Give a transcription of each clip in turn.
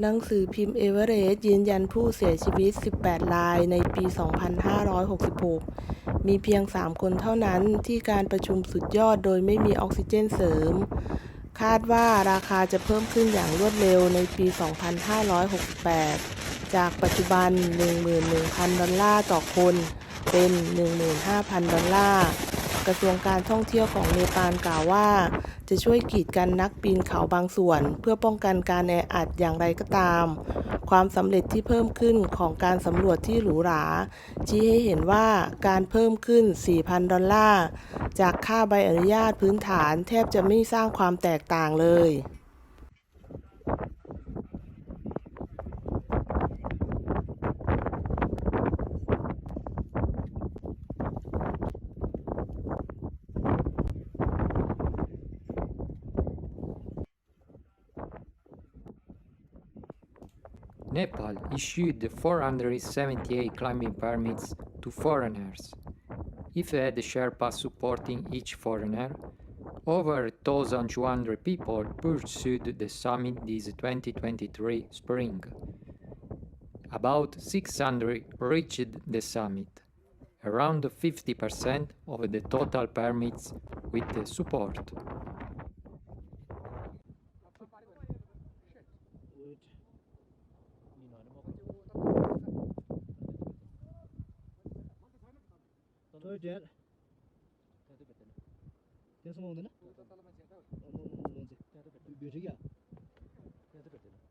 หนังสือพิมพ์เอเวอเรสต์ยืนยันผู้เสียชีวิต 18 รายในปี 2566 มีเพียง 3 คนเท่านั้นที่การประชุมสุดยอดโดยไม่มีออกซิเจนเสริม คาดว่าราคาจะเพิ่มขึ้นอย่างรวดเร็วในปี 2568 จากปัจจุบัน 11,000 ดอลลาร์ต่อคนเป็น 15,000 ดอลลาร์กระทรวงการท่องเที่ยวของเนปาลกล่าวว่า จะช่วยกีดกันนักปีนเขาบางส่วน เพื่อป้องกันการแออัดอย่างไรก็ตาม ความสำเร็จที่เพิ่มขึ้นของการสำรวจที่หรูหราชี้ให้เห็นว่าการเพิ่มขึ้น 4,000 ดอลลาร์ จากค่าใบอนุญาตพื้นฐานแทบจะไม่สร้างความแตกต่างเลย Nepal issued 478 climbing permits to foreigners. If they had Sherpa supporting each foreigner, over 1,200 people pursued the summit this 2023 spring. About 600 reached the summit, around 50% of the total permits with the support. thôi chết ദിവസം പോകുന്നില്ല ബീട്ടിക്കാ പറ്റില്ല പറ്റില്ല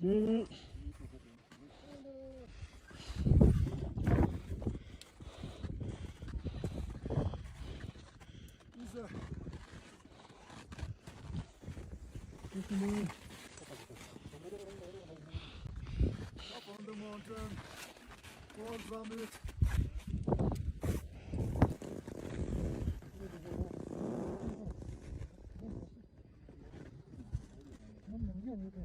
Güzel. Up on the mountain, towards Ramit. Yeah,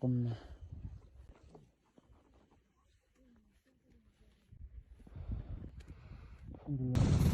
없네 한글로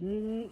嗯。